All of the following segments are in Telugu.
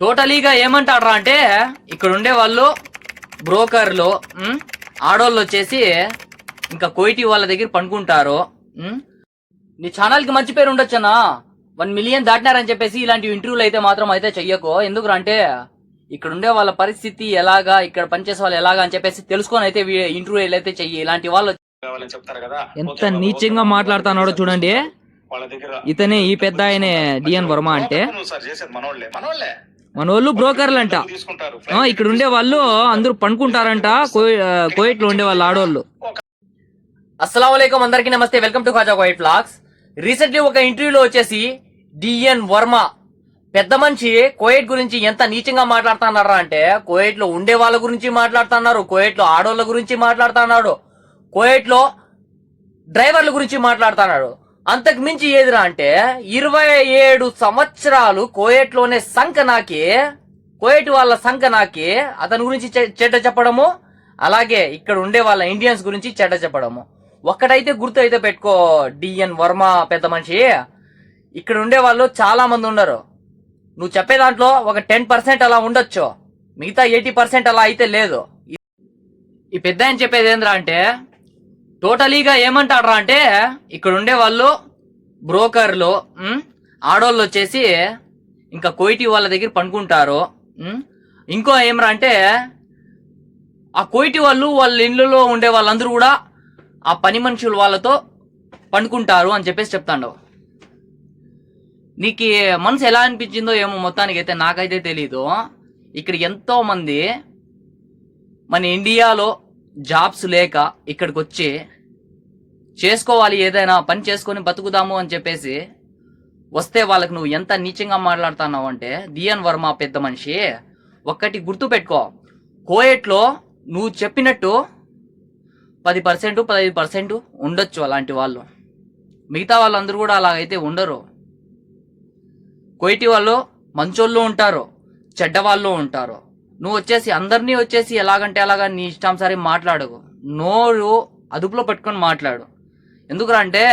టోటలీగా ఏమంటాడ్రా అంటే ఇక్కడ ఉండే వాళ్ళు బ్రోకర్లు ఆడోళ్ళు వచ్చేసి ఇంకా కోయిటి వాళ్ళ దగ్గర పనుకుంటారు ఉమ్. నీ ఛానల్కి మంచి పేరు ఉండొచ్చనా వన్ మిలియన్ దాటినారని చెప్పేసి ఇలాంటి ఇంటర్వ్యూలు అయితే మాత్రం అయితే చెయ్యకు. ఎందుకు అంటే ఇక్కడ ఉండే వాళ్ళ పరిస్థితి ఎలాగా ఇక్కడ పనిచేసే వాళ్ళు ఎలాగా అని చెప్పేసి తెలుసుకొని అయితే ఇంటర్వ్యూలు అయితే చెయ్యి. ఇలాంటి వాళ్ళు కావాలని చెప్తారు కదా? ఎంత నీచంగా మాట్లాడుతున్నాడో చూడండి. వాళ్ళ దగ్గర ఇతనే ఈ పెద్ద ఆయనే డిఎన్ వర్మ అంటే. మన వాళ్ళు బ్రోకర్లు అంట ఇక్కడ ఉండే వాళ్ళు అందరూ పనుకుంటారంట కోయిట్లో ఉండే వాళ్ళు ఆడవాళ్ళు అస్సలం అందరికీ నమస్తే. వెల్కమ్ టు ఖాజా కోయిట్ ఫ్లాగ్స్ రీసెంట్లీ ఒక ఇంటర్వ్యూలో వచ్చేసి డిఎన్ వర్మ పెద్ద మనిషి కోయిట్ గురించి ఎంత నీచంగా మాట్లాడుతున్నారా అంటే కోయిట్లో ఉండే వాళ్ళ గురించి మాట్లాడుతున్నారు కోయిట్లో ఆడవాళ్ళ గురించి మాట్లాడుతున్నాడు కోయిట్లో డ్రైవర్ల గురించి మాట్లాడుతున్నాడు. అంతకు మించి ఏదిరా అంటే ఇరవై ఏడు సంవత్సరాలు కోయట్లోనే సంఖ నాకి కోయటి వాళ్ళ సంఖ నాకి అతని గురించి చె- చెడ్డ చెప్పడము అలాగే ఇక్కడ ఉండే వాళ్ళ ఇండియన్స్ గురించి చెడ్డ చెప్పడము. ఒక్కటైతే గుర్తు అయితే పెట్టుకో డిఎన్ వర్మ పెద్ద మనిషి. ఇక్కడ ఉండే వాళ్ళు చాలా మంది ఉన్నారు నువ్వు చెప్పే దాంట్లో ఒక టెన్ పర్సెంట్ అలా ఉండొచ్చు. మిగతా ఎయిటీ పర్సెంట్ అలా అయితే లేదు. ఈ పెద్ద ఆయన చెప్పేది ఏంద్రా అంటే టోటలీగా ఏమంటాడరా అంటే ఇక్కడ ఉండే వాళ్ళు బ్రోకర్లు ఆడోళ్ళు వచ్చేసి ఇంకా కోయిటీ వాళ్ళ దగ్గర పండుకుంటారు. ఇంకో ఏమరా అంటే ఆ కోయిటి వాళ్ళు వాళ్ళ ఇళ్ళలో ఉండే వాళ్ళందరూ కూడా ఆ పని మనుషులు వాళ్ళతో పండుకుంటారు అని చెప్పేసి చెప్తాండవు. నీకు మనసు ఎలా అనిపించిందో ఏమో మొత్తానికి అయితే నాకైతే తెలీదు. ఇక్కడ ఎంతో మంది మన ఇండియాలో జాబ్స్ లేక ఇక్కడికి వచ్చి చేసుకోవాలి ఏదైనా పని చేసుకొని బతుకుదాము అని చెప్పేసి వస్తే వాళ్ళకి నువ్వు ఎంత నీచంగా మాట్లాడుతున్నావు అంటే దియన్ వర్మ పెద్ద మనిషి ఒక్కటి గుర్తు పెట్టుకో. కోయేట్లో నువ్వు చెప్పినట్టు పది పర్సెంట్ పదహైదు పర్సెంట్ ఉండొచ్చు అలాంటి వాళ్ళు. మిగతా వాళ్ళందరూ కూడా అలాగైతే ఉండరు. కోయిటి వాళ్ళు మంచోళ్ళు ఉంటారు చెడ్డ వాళ్ళు ఉంటారు. నువ్వు వచ్చేసి అందరినీ వచ్చేసి ఎలాగంటే అలాగా నీ ఇష్టం సరే మాట్లాడకు. నోరు అదుపులో పెట్టుకొని మాట్లాడు. ఎందుకురా అంటే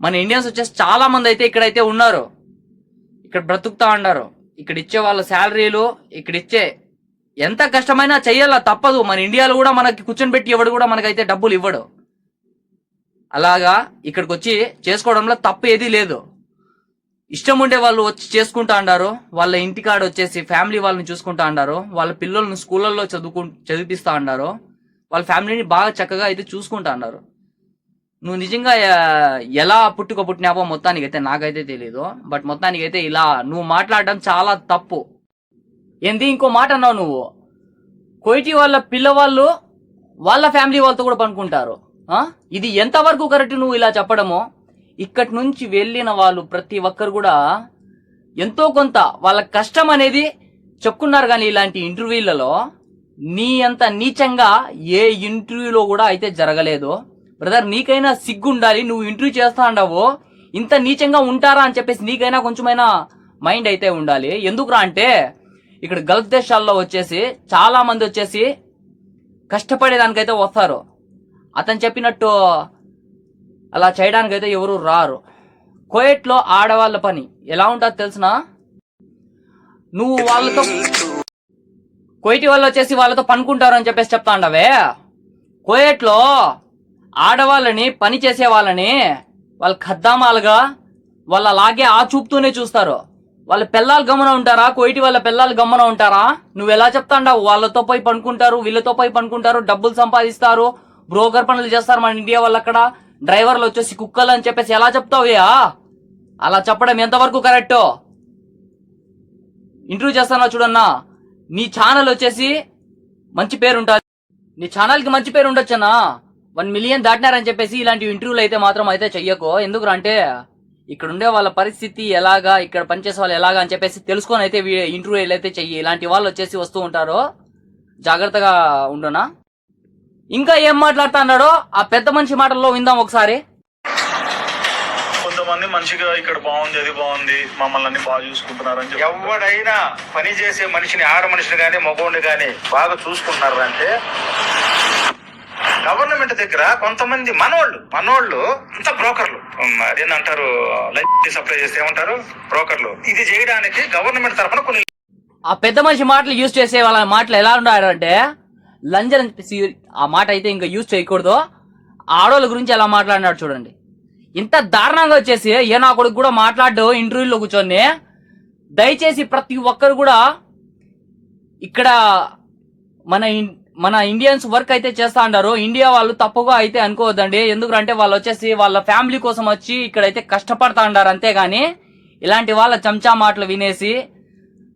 మన ఇండియన్స్ వచ్చేసి చాలా మంది అయితే ఇక్కడైతే ఉన్నారు. ఇక్కడ బ్రతుకుతా ఉన్నారు ఇక్కడ ఇచ్చే వాళ్ళ శాలరీలు ఇక్కడ ఇచ్చే ఎంత కష్టమైనా చెయ్యాలా తప్పదు. మన ఇండియాలో కూడా మనకి కూర్చొని పెట్టి ఎవడు కూడా మనకైతే డబ్బులు ఇవ్వడు. అలాగా ఇక్కడికి వచ్చి చేసుకోవడంలో తప్పు ఏదీ లేదు. ఇష్టం ఉండే వాళ్ళు వచ్చి చేసుకుంటా అంటారు వాళ్ళ ఇంటికాడ వచ్చేసి ఫ్యామిలీ వాళ్ళని చూసుకుంటా అంటారు వాళ్ళ పిల్లల్ని స్కూళ్ళల్లో చదువుకు చదివిపిస్తా అంటారు వాళ్ళ ఫ్యామిలీని బాగా చక్కగా అయితే చూసుకుంటా అన్నారు నువ్వు నిజంగా ఎలా పుట్టుక పుట్టినావో మొత్తానికి అయితే నాకైతే తెలియదు బట్ మొత్తానికి అయితే ఇలా నువ్వు మాట్లాడడం చాలా తప్పు. ఏంది? ఇంకో మాట అన్నావు నువ్వు. కోయిటి వాళ్ళ పిల్లవాళ్ళు వాళ్ళ ఫ్యామిలీ వాళ్ళతో కూడా పనుకుంటారు. ఇది ఎంతవరకు కరెక్ట్ నువ్వు ఇలా చెప్పడము? ఇక్కడి నుంచి వెళ్ళిన వాళ్ళు ప్రతి ఒక్కరు కూడా ఎంతో కొంత వాళ్ళ కష్టం అనేది చెప్పుకున్నారు కానీ ఇలాంటి ఇంటర్వ్యూలలో నీ అంత నీచంగా ఏ ఇంటర్వ్యూలో కూడా అయితే జరగలేదు. బ్రదర్ నీకైనా సిగ్గు ఉండాలి నువ్వు ఇంటర్వ్యూ చేస్తా ఉండవు ఇంత నీచంగా ఉంటారా అని చెప్పేసి నీకైనా కొంచెమైనా మైండ్ అయితే ఉండాలి. ఎందుకురా అంటే ఇక్కడ గల్ఫ్ దేశాల్లో వచ్చేసి చాలా మంది వచ్చేసి కష్టపడేదానికైతే వస్తారు. అతను చెప్పినట్టు అలా చేయడానికైతే ఎవరు రారు. కోయట్లో ఆడవాళ్ళ పని. ఎలా ఉంటుందో తెలిసిన? నువ్వు వాళ్ళతో కోయిటి వాళ్ళు వచ్చేసి వాళ్ళతో పనుకుంటారు అని చెప్పేసి చెప్తా ఉండవే కోయట్లో ఆడవాళ్ళని పని చేసే వాళ్ళని వాళ్ళ ఖద్దామాలుగా వాళ్ళ లాగే ఆ చూపుతూనే చూస్తారు. వాళ్ళ పిల్లలు గమన ఉంటారా? కోయిటి వాళ్ళ పిల్లలు గమన ఉంటారా? నువ్వు ఎలా చెప్తాండావు? వాళ్ళతో పోయి పనుకుంటారు వీళ్ళతో పోయి పనుకుంటారు డబ్బులు సంపాదిస్తారు బ్రోకర్ పనులు చేస్తారు మన ఇండియా వాళ్ళు అక్కడ డ్రైవర్లు వచ్చేసి కుక్కలు అని చెప్పేసి ఎలా చెప్తావుయా అలా చెప్పడం ఎంతవరకు కరెక్ట్? ఇంటర్వ్యూ చేస్తానా చూడన్నా? నీ ఛానల్ వచ్చేసి మంచి పేరు ఉంటుంది. నీ ఛానల్కి మంచి పేరు ఉండొచ్చన్నా? వన్ మిలియన్ దాటినారని చెప్పేసి ఇలాంటి ఇంటర్వ్యూలు అయితే మాత్రం అయితే చెయ్యకు. ఎందుకు అంటే ఇక్కడ ఉండే వాళ్ళ పరిస్థితి ఎలాగా ఇక్కడ పనిచేసే వాళ్ళు ఎలాగా అని చెప్పేసి తెలుసుకొని అయితే ఇంటర్వ్యూలు అయితే చెయ్యి. ఇలాంటి వాళ్ళు వచ్చేసి వస్తూ ఉంటారో. జాగ్రత్తగా ఉండునా? ఇంకా ఏం మాట్లాడుతా అన్నాడో ఆ పెద్ద మనిషి మాటల్లో విందాం ఒకసారి. కొంతమంది మంచిగా ఇక్కడ బాగుంది అది బాగుంది మమ్మల్ని అన్ని బాగా చూసుకుంటున్నారు అని చెప్పి. ఎవడైనా పని చేసే మనిషిని ఆడ మనిషిని కానీ మగోడిని కానీ బాగా చూసుకుంటున్నారు అంటే గవర్నమెంట్ దగ్గర కొంతమంది మనోళ్ళు మనోళ్ళు అంత బ్రోకర్లు. ఉమ్, అదేంటంటారు లంచ్ సప్లై చేస్తే ఏమంటారు? బ్రోకర్లు. ఇది చేయడానికి గవర్నమెంట్ తరఫున కొన్ని ఆ పెద్ద మనిషి మాటలు యూజ్ చేసే వాళ్ళ మాటలు ఎలా ఉన్నారు అంటే లంజన్ అని ఆ మాట అయితే ఇంకా యూజ్ చేయకూడదు. ఆడవాళ్ళ గురించి ఎలా మాట్లాడినాడు చూడండి. ఇంత దారుణంగా వచ్చేసి ఏ నా కొడుకు కూడా మాట్లాడు ఇంటర్వ్యూలో కూర్చొని. దయచేసి ప్రతి ఒక్కరు కూడా ఇక్కడ మన మన ఇండియన్స్ వర్క్ అయితే చేస్తా ఉంటారు ఇండియా వాళ్ళు తప్పుగా అయితే అనుకోవద్దండి. ఎందుకంటే వాళ్ళు వచ్చేసి వాళ్ళ ఫ్యామిలీ కోసం వచ్చి ఇక్కడైతే కష్టపడతా ఉంటారు అంతేగాని ఇలాంటి వాళ్ళ చెంచా మాటలు వినేసి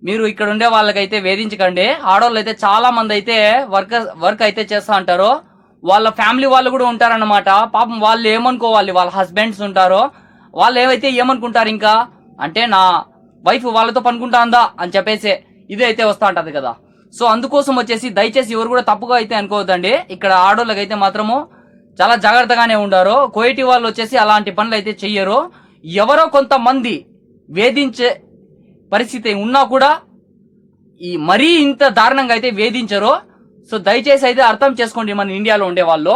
మీరు ఇక్కడ ఉండే వాళ్ళకైతే వేధించకండి. ఆడవాళ్ళు అయితే చాలా మంది అయితే వర్క్ వర్క్ అయితే చేస్తా ఉంటారు వాళ్ళ ఫ్యామిలీ వాళ్ళు కూడా ఉంటారన్నమాట. పాపం వాళ్ళు ఏమనుకోవాలి? వాళ్ళ హస్బెండ్స్ ఉంటారో. వాళ్ళు ఏమైతే ఏమనుకుంటారు ఇంకా? అంటే నా వైఫ్ వాళ్ళతో పనుకుంటాందా అని చెప్పేసి ఇదే అయితే వస్తూ ఉంటది కదా. సో అందుకోసం వచ్చేసి దయచేసి ఎవరు కూడా తప్పుగా అయితే అనుకోవద్దండి. ఇక్కడ ఆడోళ్ళకైతే మాత్రము చాలా జాగ్రత్తగానే ఉండారు. కోయిటి వాళ్ళు వచ్చేసి అలాంటి పనులు అయితే చెయ్యరు. ఎవరో కొంతమంది వేధించే పరిస్థితి ఉన్నా కూడా ఈ మరీ ఇంత దారుణంగా అయితే వేధించరు. సో దయచేసి అయితే అర్థం చేసుకోండి మన ఇండియాలో ఉండే వాళ్ళు.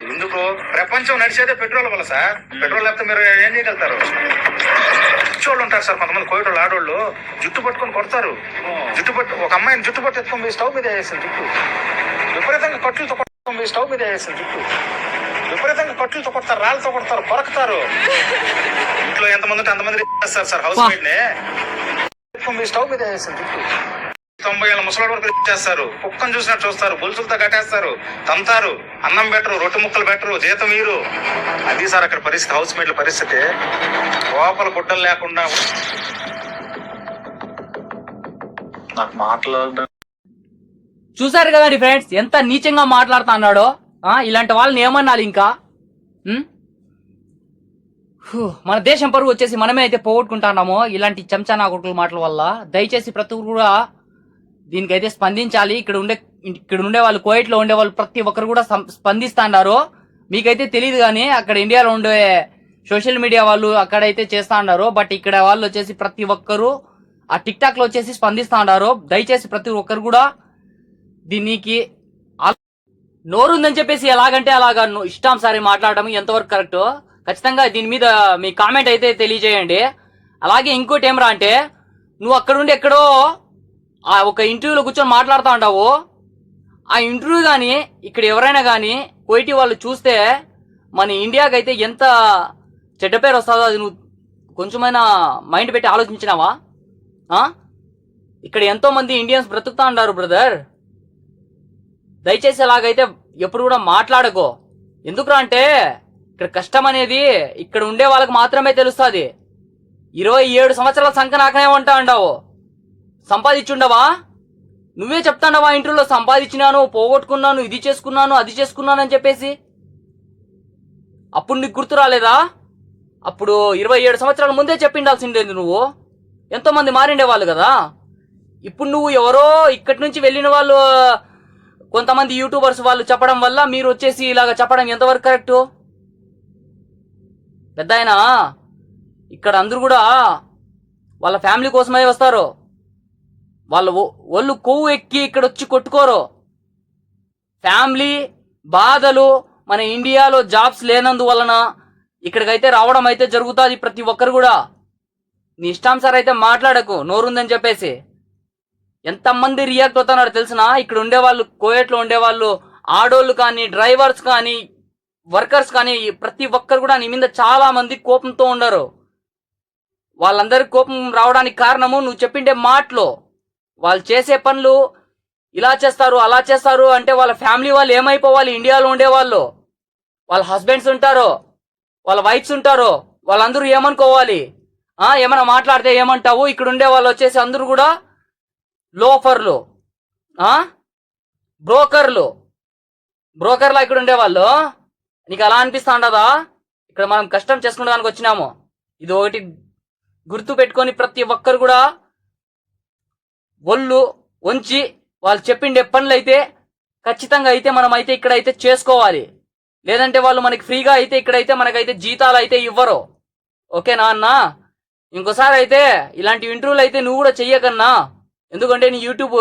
ఎందుకు ప్రపంచం నడిచేదే పెట్రోల్ వల్ల సార్. పెట్రోల్ లేకపోతే మీరు ఏం చేయగలుగుతారు? పిచ్చోళ్ళు ఉంటారు సార్ కొంతమంది కోయటోళ్ళు ఆడోళ్ళు జుట్టు పట్టుకొని కొడతారు. జుట్టు పట్టు ఒక అమ్మాయిని జుట్టు పట్టు ఎత్తుకొని పోయి స్టవ్ మీద వేసేది జుట్టు. విపరీతంగా కట్టులతో కొట్టుకొని పోయి స్టవ్ మీద వేసేది జుట్టు. విపరీతంగా కట్టులతో కొడతారు రాళ్ళతో కొడతారు కొరకుతారు. ఇంట్లో ఎంతమంది ఉంటే అంతమంది చేస్తారు సార్ హౌస్ మేట్ని ఎత్తుకొని స్టవ్ మీద వేసేది జుట్టు. తొంభై ఏళ్ళ ముసలాడు వరకు చేస్తారు. కుక్కను చూసినట్టు చూస్తారు గొలుసులతో కట్టేస్తారు తంతారు అన్నం పెట్టరు రొట్టె ముక్కలు పెట్టరు జీతం వీరు అది సార్ అక్కడ పరిస్థితి హౌస్ మేట్ల పరిస్థితి. లోపల గుడ్డలు లేకుండా నాకు మాట్లాడడం చూసారు కదండి ఫ్రెండ్స్ ఎంత నీచంగా మాట్లాడుతా అన్నాడో ఆ, ఇలాంటి వాళ్ళని ఏమన్నాలి ఇంకా? మన దేశం పరువు వచ్చేసి మనమే అయితే పోగొట్టుకుంటున్నాము ఇలాంటి చెంచా నాకుల మాటల వల్ల. దయచేసి ప్రతి ఒక్కరు కూడా దీనికైతే స్పందించాలి. ఇక్కడ ఉండే ఇక్కడ ఉండే వాళ్ళు కోయిట్లో ఉండే వాళ్ళు ప్రతి ఒక్కరు కూడా సం- స్పందిస్తాండారు. మీకైతే తెలియదు కానీ అక్కడ ఇండియాలో ఉండే సోషల్ మీడియా వాళ్ళు అక్కడైతే చేస్తా ఉన్నారు బట్ ఇక్కడ వాళ్ళు వచ్చేసి ప్రతి ఒక్కరు ఆ టిక్ టాక్లో వచ్చేసి స్పందిస్తా ఉన్నారు దయచేసి ప్రతి ఒక్కరు కూడా దీనికి నోరుందని చెప్పేసి ఎలాగంటే అలాగా ఇష్టం సారి మాట్లాడడం ఎంతవరకు కరెక్ట్ ఖచ్చితంగా దీని మీద మీ కామెంట్ అయితే తెలియజేయండి. అలాగే ఇంకోటి ఏమరా అంటే నువ్వు అక్కడుండి ఎక్కడో ఆ ఒక ఇంటర్వ్యూలో కూర్చొని మాట్లాడుతూ ఉంటావు. ఆ ఇంటర్వ్యూ కానీ ఇక్కడ ఎవరైనా కానీ కోయిటి వాళ్ళు చూస్తే మన ఇండియాకి అయితే ఎంత చెడ్డ పేరు వస్తుందో అది నువ్వు కొంచెమైనా మైండ్ పెట్టి ఆలోచించినావా? ఇక్కడ ఎంతోమంది ఇండియన్స్ బ్రతుకుతా ఉన్నారు బ్రదర్. దయచేసి ఎలాగైతే ఎప్పుడు కూడా మాట్లాడకో. ఎందుకురా అంటే ఇక్కడ కష్టం అనేది ఇక్కడ ఉండే వాళ్ళకి మాత్రమే తెలుస్తుంది. ఇరవై ఏడు సంవత్సరాల సంఖ్య నాకనే ఉంటా ఉండవు సంపాదించుండవా? నువ్వే చెప్తాండవా ఇంటర్లో సంపాదించినాను పోగొట్టుకున్నాను ఇది చేసుకున్నాను అది చేసుకున్నాను అని చెప్పేసి? అప్పుడు నీకు గుర్తు రాలేదా? అప్పుడు ఇరవై ఏడు సంవత్సరాల ముందే చెప్పిండాల్సిండేది నువ్వు? ఎంతోమంది మారిండేవాళ్ళు కదా? ఇప్పుడు నువ్వు ఎవరో ఇక్కడి నుంచి వెళ్ళిన వాళ్ళు కొంతమంది యూట్యూబర్స్ వాళ్ళు చెప్పడం వల్ల మీరు వచ్చేసి ఇలాగ చెప్పడం ఎంతవరకు కరెక్ట్? పెద్ద ఇక్కడ అందరూ కూడా వాళ్ళ ఫ్యామిలీ కోసమే వస్తారు. వాళ్ళ ఒళ్ళు కొవ్వు ఎక్కి ఇక్కడ వచ్చి కొట్టుకోరు. ఫ్యామిలీ బాధలు మన ఇండియాలో జాబ్స్ లేనందువలన ఇక్కడికైతే రావడం అయితే జరుగుతుంది ప్రతి ఒక్కరు కూడా. నీ ఇష్టానుసారం అయితే మాట్లాడకు నోరుందని చెప్పేసి. ఎంతమంది రియాక్ట్ అవుతున్నారో తెలిసిన? ఇక్కడ ఉండేవాళ్ళు కోయట్లో ఉండేవాళ్ళు ఆడోళ్ళు కానీ డ్రైవర్స్ కానీ వర్కర్స్ కానీ ప్రతి ఒక్కరు కూడా నీ మీద చాలా మంది కోపంతో ఉండరు. వాళ్ళందరి కోపం రావడానికి కారణము నువ్వు చెప్పిండే మాటలు. వాళ్ళు చేసే పనులు ఇలా చేస్తారు అలా చేస్తారు అంటే వాళ్ళ ఫ్యామిలీ వాళ్ళు ఏమైపోవాలి? ఇండియాలో ఉండేవాళ్ళు. వాళ్ళ హస్బెండ్స్ ఉంటారు? వాళ్ళ వైఫ్స్ ఉంటారు? వాళ్ళందరూ ఏమనుకోవాలి? ఏమైనా మాట్లాడితే ఏమంటావు? ఇక్కడ ఉండే వాళ్ళు వచ్చేసి అందరూ కూడా లోఫర్లు. బ్రోకర్లు. బ్రోకర్లా ఇక్కడ ఉండేవాళ్ళు నీకు అలా అనిపిస్తా ఉండదా ఇక్కడ మనం కష్టం చేసుకునేదానికి వచ్చినాము. ఇది ఒకటి గుర్తు పెట్టుకొని ప్రతి ఒక్కరు కూడా ఒళ్ళు వంచి వాళ్ళు చెప్పిండే పనులు అయితే ఖచ్చితంగా అయితే మనం అయితే ఇక్కడైతే చేసుకోవాలి. లేదంటే వాళ్ళు మనకి ఫ్రీగా అయితే ఇక్కడైతే మనకైతే జీతాలు అయితే ఇవ్వరు. ఓకేనా అన్న ఇంకోసారి అయితే ఇలాంటి ఇంటర్వ్యూలు అయితే నువ్వు కూడా చెయ్యకన్నా. ఎందుకంటే నీ యూట్యూబ్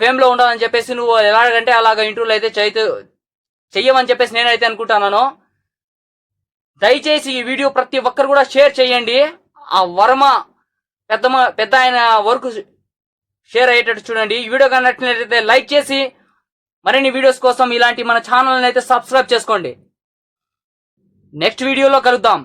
ఫేమ్లో ఉండాలని చెప్పేసి నువ్వు ఎలాగంటే అలాగ ఇంటర్వ్యూలు అయితే చేయతూ చెయ్యమని చెప్పేసి నేనైతే అనుకుంటున్నాను. దయచేసి ఈ వీడియో ప్రతి ఒక్కరు కూడా షేర్ చేయండి. ఆ వర్మ పెద్ద పెద్ద ఆయన వర్క్ షేర్ అయ్యేటట్టు చూడండి. ఈ వీడియో కానీ నచ్చినట్లయితే లైక్ చేసి మరిన్ని వీడియోస్ కోసం ఇలాంటి మన ఛానల్ని అయితే సబ్స్క్రైబ్ చేసుకోండి. నెక్స్ట్ వీడియోలో కలుద్దాం.